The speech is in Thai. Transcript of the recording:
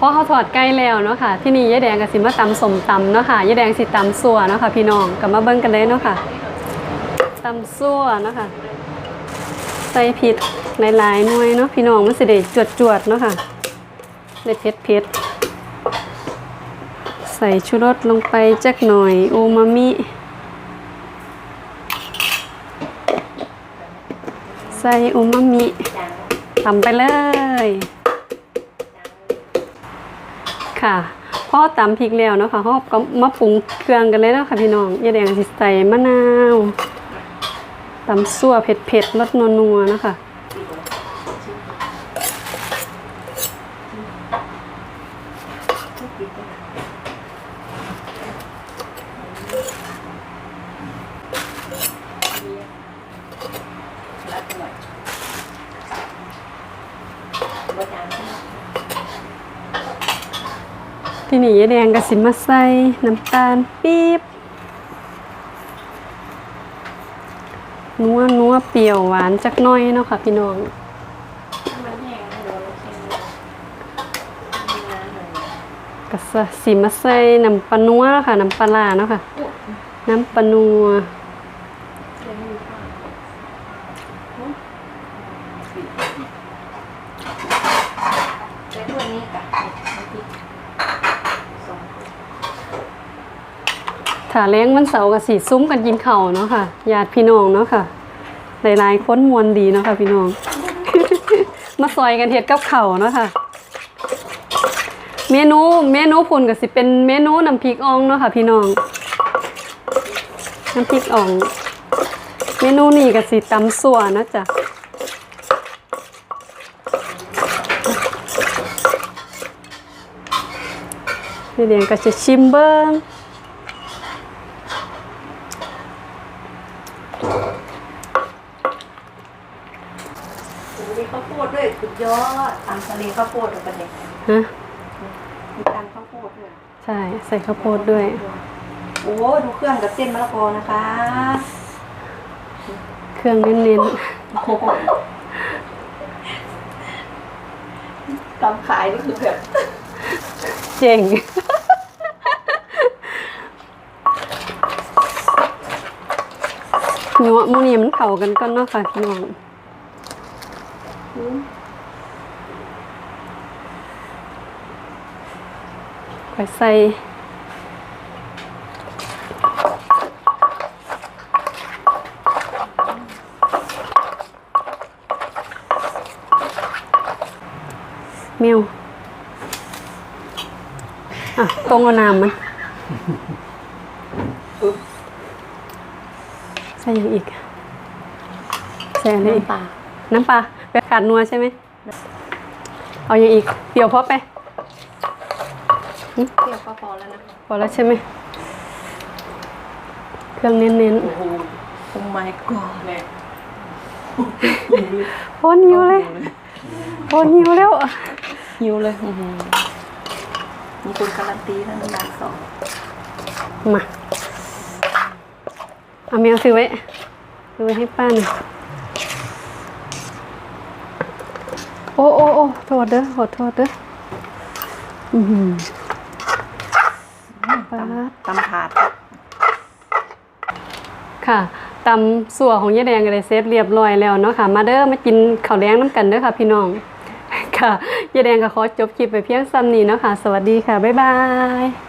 พอเขาถอดใกล้แล้วเนาะค่ะ ที่นี่ยายแดงกับสิมาตำสมตำเนาะค่ะยายแดงสิตำซัวเนาะค่ะพี่น้องกลับมาเบิ้งกันเลยเนาะค่ะตำซัวเนาะค่ะใส่ผิดหลายๆหน่วยเนาะพี่น้องมันสิได้จวดๆเนาะค่ะได้เผ็ดเผ็ดๆใส่ชูรสลงไปจักหน่อยโอมามิใส่อูมามิทำไปเลย ค่ะพอตำพริกแล้วเนาะค่ะเขาก็มาปรุงเครื่องกันเลยแล้วค่ะพี่น้องยายแดงสิใส่มะนาวตำซั่วเผ็ดๆรสนัวๆนะคะ ที่นี่ยายแดงก็สิมาใส่น้ำตาลปี๊บนัวนัวเปรี้ยวหวานจักน้อยเนาะค่ะพี่น้องมันแห้งนะเดี๋ยวเราเค็มมีน้ำหน่อยก็สสิมาใส่น้ำปลานัวค่ะน้ำปลาร้าเนาะค่ะ น้ำปลานัว เค็มอยู่ข้างใช้ถ้วยนี้กับน้ำพริกสอง ถ้าแล้งวันเสาร์ก็สิซุ้มกันกินเข้าเนาะค่ะญาติพี่น้องเนาะค่ะหลายๆคนมวนดีเนาะค่ะพี่น้อง มาซอยกันเฮ็ดกับเข้าเนาะค่ะ เมนูเมนูพุ่นก็สิเป็นเมนูน้ำพริกอ่องเนาะค่ะพี่น้องน้ำพริกอ่อง เมนูนี้ก็สิตำสั่วเนาะจ้ะนี่เดียงก็จะชิมเบิ้ง มีข้าวโพดด้วยสุดยอดตำทะเลข้าวโพดกับประเด็นฮะมีตำข้าวโพดด้วยใช่ ใส่ข้าวโพดด้วย โอ้ดูเครื่องกับเส้นมะละกอนะคะ เครื่องเน้นโอ้โหตำขายนี่คือแบบๆเจ๋งเนื้อหมูนี่มันเข้ากันก่อนเนาะค่ะพี่น้อง ค่อยใส่เมียวอะตรงเอาน้ำมันใส่อย่างอีกใส่อะไรอีกปลาน้ำปลา ไปขาดนัวใช่ไหม เอาอย่างอีกเปรี้ยวพอไปเปรี้ยวก็พอแล้วนะคะพอแล้วใช่ไหม เครื่องเน้นโอ้โหโอ้ my god ๆโอ้นิวเลยโอ้นิวแล้ว หิวเลยอื้อหือมีคนการันตีแล้วน้ำตาลสองมา เอาแมวซื้อไว้ซื้อไว้ให้ป้าหน่อย โอ้โอ้โอ้โทษเด้อขอโทษเด้ออือหือป้าดตำถาดค่ะตำสัวของยายแดงก็ได้เซตเรียบร้อยแล้วเนาะค่ะ มาเด้อมากินข้าวแดงน้ำกันเด้อค่ะ พี่น้อง ค่ะยายแดงก็ขอจบคลิปไปเพียงซ้ำนี้เนาะค่ะ สวัสดีค่ะ บ๊ายบาย